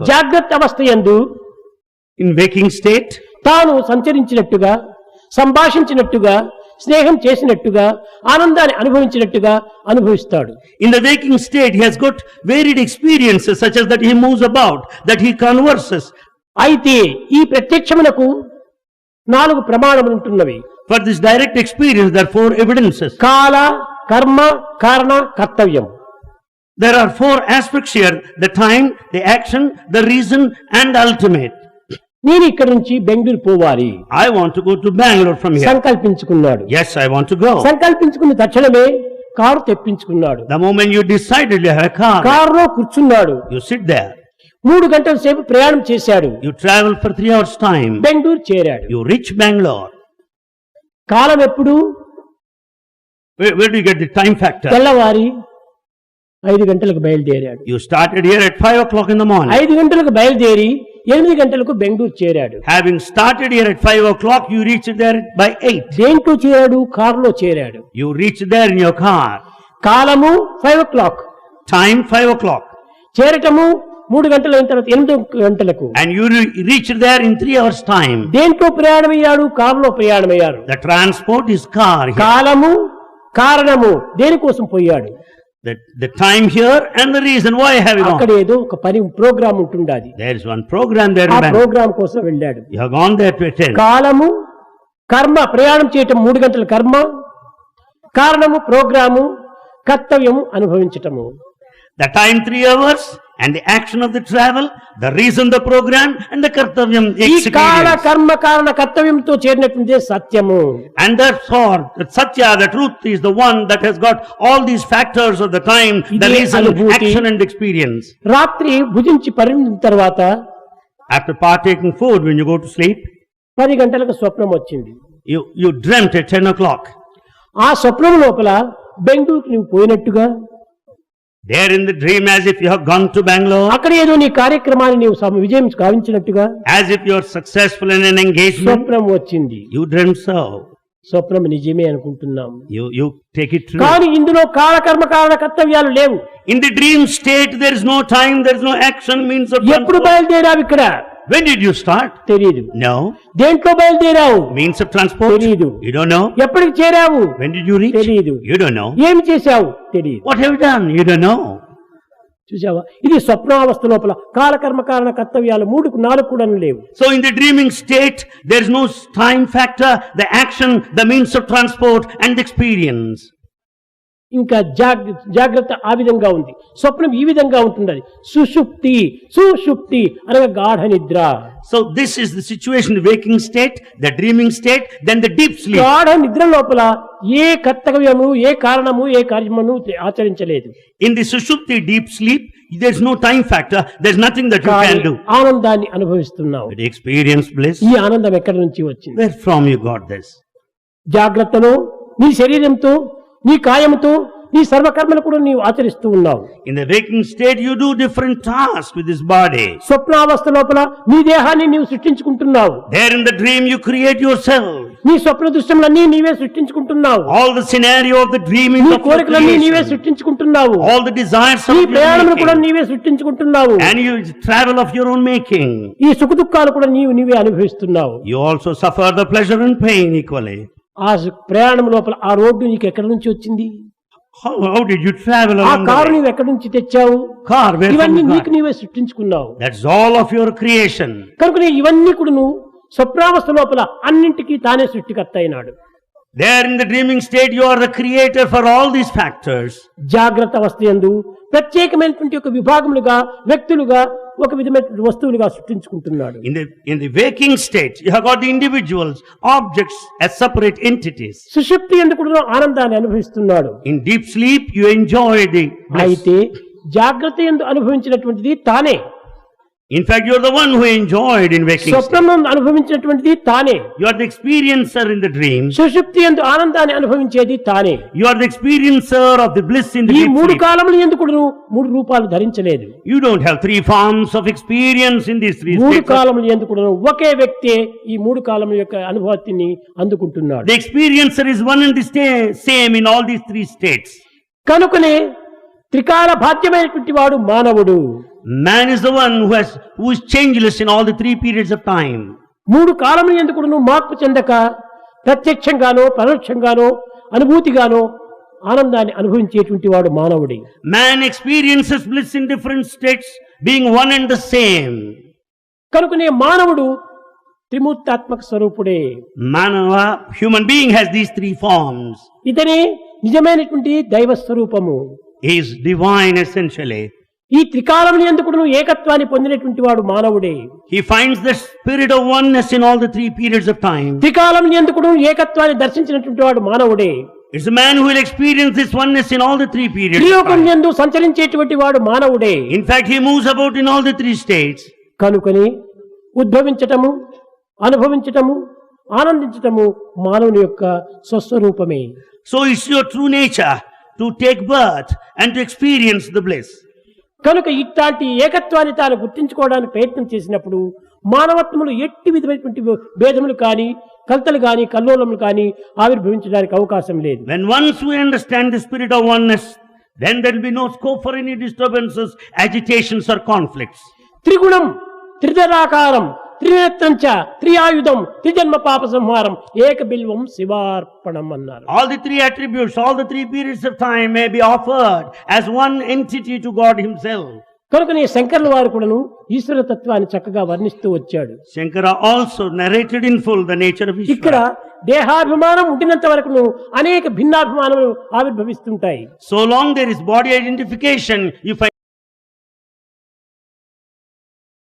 జాగ్రత్త అవస్థ ఎందు ఇన్ వేకింగ్ స్టేట్ తాను సంచరించినట్టుగా సంభాషించినట్టుగా స్నేహం చేసినట్టుగా ఆనందాన్ని అనుభవించినట్టుగా అనుభవిస్తాడు. In the waking state he has got varied experiences such as that he moves about that he converses అయితే ఈ ప్రత్యక్షమునకు నాలుగు ప్రమాణములు ఉంటున్నవి. For this direct experience there four evidences కాల కర్మ కారణ కర్తవ్యం. there are four aspects here the time the action the reason and ultimate. నేను ఇక్కడ నుంచి బెంగళూరు పోవాలి. I want to go to Bengaluru from here సంకల్పించుకున్నాడు. Yes i want to సంకల్పించుకున్న తక్షణమే car తెప్పించుకున్నాడు. The moment you decided car కారులో కూర్చున్నాడు. You SIT there మూడు గంటల సేపు ప్రయాణం చేశాడు. You travel for 3 hours time Bengaluru చేరాడు. యు రిచ్ బెంగళూరు కాలం ఎప్పుడు? Where get the time factor తెల్లవారి ఐదు గంటలకు బయలుదేరాడు. You started here at five o'clock in the morning ఐదు గంటలకు బయలుదేరి ఎనిమిది గంటలకు బెంగళూరు చేరాడు. Having started here at five o'clock you reach there by eight దేంట్లో చేరాడు? కార్లో చేరాడు. You reach there in your car కాలము five o'clock time five o'clock చేరటము మూడు గంటల తర్వాత ఎనిమిది గంటలకు. And you reach there in three hours time దేంట్లో ప్రయాణం అయ్యాడు కార్లో ప్రయాణం అయ్యాడు ద ట్రాన్స్పోర్ట్ ఇస్ కార్ కాలము కారణము దేనికోసం పోయాడు? The, the time here and the reason why have you అక్కడ gone. ఏదో ఒక పని ప్రోగ్రామ్ ఉంటుండాది There is one program there. ఆ. ప్రోగ్రామ్ కోసం వెళ్ళాడు You have gone there to attend. కాలము కర్మ ప్రయాణం చేయటం మూడు గంటల కర్మ కారణము ప్రోగ్రాము కర్తవ్యము అనుభవించటము The time three hours and the action of the travel, the reason the program and the kartavyam కాల. కర్మ కారణ కర్తవ్యంతో చేరినటువంటి సత్యము And therefore, the Satya, the truth is the one that has got all these factors of the time, the reason, action and experience. రాత్రి భుజించి పరిణిన తర్వాత After partaking food, when you go to sleep, పది గంటలకు స్వప్నం వచ్చింది you, you dreamt at ten o'clock. ఆ స్వప్నం లోపల బెంగళూరుకు నువ్వు పోయినట్టుగా There in the dream as if you have gone to Bangalore, అక్కడ ఏదో నీ కార్యక్రమాన్ని నీవు సమ- విజయం గావించినట్టుగా as if you are successful in an engagement. స్వప్నం వచ్చింది You dreamt so. స్వప్నం నిజమే అనుకుంటున్నాం You, you take it true. కానీ ఇందులో కాలకర్మ కారణ కర్తవ్యాలు లేవు In the dream state, there is no time, there is no action, means of ఎప్పుడు. బయలుదేరావు ఇక్కడ When did you start? తెలియదు No. దేంట్లో బయలుదేరావు Means of transport? తెలీదు. You don't know? ఎప్పటికి చేరావు When did you reach? తెలీదు. You don't know. ఏమి చేశావు తెలియదు What have you done? You don't know. చూసావా ఇది స్వప్నావస్థ లోపల కాలకర్మ కారణ కర్తవ్యాలు మూడుకు నాలుగు కూడా లేవు So in the dreaming state, there is no time factor, the action, the means of transport and the experience. ఇంకా జాగ్ జాగ్రత్త ఆ విధంగా ఉంది స్వప్నం ఈ విధంగా ఉంటున్నది సుషుప్తి సుషుప్తి అనగా గాఢ నిద్ర this is the situation, the waking state, the dreaming state, then the deep sleep. గాఢ నిద్ర లోపల ఏ కర్తవ్యము ఏ కారణము ఏ కార్యమును ఆచరించలేదు In the sushupti deep sleep, there is no time factor, there is nothing that you కానీ can do. ఆనందాన్ని అనుభవిస్తున్నావు But experience bliss, ఈ ఆనందం ఎక్కడి నుంచి వచ్చింది where from you got this? జాగ్రత్తలో నీ శరీరంతో నీ కాయముతో నీ సర్వకర్మలు కూడా నీవు ఆచరిస్తూ ఉన్నావు. In the waking state you do different task with this body స్వప్న అవస్థ లోపల నీ దేహాన్ని నీవు సృష్టించుకుంటున్నావు. There in the dream you create your self నీ స్వప్న దృశ్యములన్నీ నీవే సృష్టించుకుంటున్నావు. All the scenario of the dream in నీ కోరికలన్నీ నీవే సృష్టించుకుంటున్నావు. ఆల్ ద డిజైర్స్ నీ ప్రయాణములు కూడా నీవే సృష్టించుకుంటున్నావు. And you travel of your own making ఈ సుఖ దుఃఖాలు కూడా నీవు నీవే అనుభవిస్తున్నావు. You also suffer the pleasure and pain equally ఆ ప్రయాణం లోపల ఆ రోడ్డు నీకు ఎక్కడి నుంచి వచ్చింది ఆ కారు way? నీవు ఎక్కడి నుంచి తెచ్చావు ఇవన్నీ నీకు? నీవే సృష్టించుకున్నావు all of your creation. కనుక ఇవన్నీ కూడా నువ్వు స్వప్నావస్థ లోపల అన్నింటికీ తానే సృష్టికర్త అయినాడు There in the dreaming state, you are the creator for all these factors. జాగ్రత్త అవస్థ యందు ప్రత్యేకమైనటువంటి ఒక విభాగములుగా వ్యక్తులుగా ఒక విధమైన వస్తువులుగా సృష్టించుకుంటున్నాడు. In waking state you have got individuals objects as entities సుషుప్తి ఎందుకు ఆనందాన్ని అనుభవిస్తున్నాడు. In deep sleep you enjoy the అయితే జాగ్రత్త ఎందుకు అనుభవించినటువంటిది తానే. In fact, you're the one who enjoyed in waking state. స్వప్నం అనుభవించినటువంటిది తానే You are the experiencer in the dream. సుషుప్తి ఎందు ఆనందాన్ని అనుభవించేది తానే You are the experiencer of the bliss in the ఈ మూడు. కాలములు ఎందుకు మూడు రూపాలు ధరించలేదు You don't have three forms of experience in these three మూడు. కాలములు ఎందుకు ఒకే వ్యక్తే ఈ మూడు కాలముల యొక్క అనుభూతిని అందుకుంటున్నాడు The experiencer is one and the sta- same in all these three states. కనుకనే త్రికాల బాధ్యమైనటువంటి వాడు మానవుడు man is the one who has who is changeless in all the 3 periods of time మూడు కాలముల యందు కూడాను మార్పు చెందక ప్రత్యక్షంగానో పరోక్షంగానో అనుభూతిగానో ఆనందాన్ని అనుభవించేటువంటి వాడు మానవుడి. Man experiences bliss in different states being one and the same కనుకనే మానవుడు త్రిమూర్తాత్మక స్వరూపుడే. మానవ human being has these three forms ఇతనే నిజమైనటువంటి దైవ స్వరూపము హీస్ డివైన్ ఎసెన్షియలీ ఈ త్రికాలముని ఎందుకు నువ్వు ఏకత్వాన్ని పొందినటువంటి వాడు మానవుడే He finds the spirit of oneness in all the three periods of time. త్రికాలముని ఎందుకు నువ్వు ఏకత్వాన్ని దర్శించినటువంటి వాడు మానవుడే man who will experience this oneness in all the three periods of త్రిలోకం. ఎందు సంచరించేటువంటి వాడు మానవుడే In fact, he moves about in all the three states. కనుకని ఉద్భవించటము అనుభవించటము ఆనందించటము మానవుని యొక్క స్వస్వరూపమే So it's your true nature to take birth and to experience the bliss. కనుక ఇట్లాంటి ఏకత్వాన్ని తాను గుర్తించుకోవడానికి ప్రయత్నం చేసినప్పుడు మానవత్వములు ఎట్టి విధమైనటువంటి భేదములు కానీ కల్తలు కానీ కల్లోలములు కానీ ఆవిర్భవించడానికి అవకాశం లేదు. When once we understand spirit of oneness then then be no scope disturbances agitations or conflicts త్రిగుణం త్రిధరాకారం త్రినత్నంచ త్రియాయుధం టు గాడ్ హింసెల్ఫ్ కనుక వారు కూడాను ఈశ్వర తత్వాన్ని చక్కగా వర్ణిస్తూ వచ్చాడు. Shankara also narrated in full the nature ఇక్కడ దేహాభిమానం ఉండినంత వరకు అనేక భిన్నాభిమానములు ఆవిర్భవిస్తుంటాయి. So long there is body identification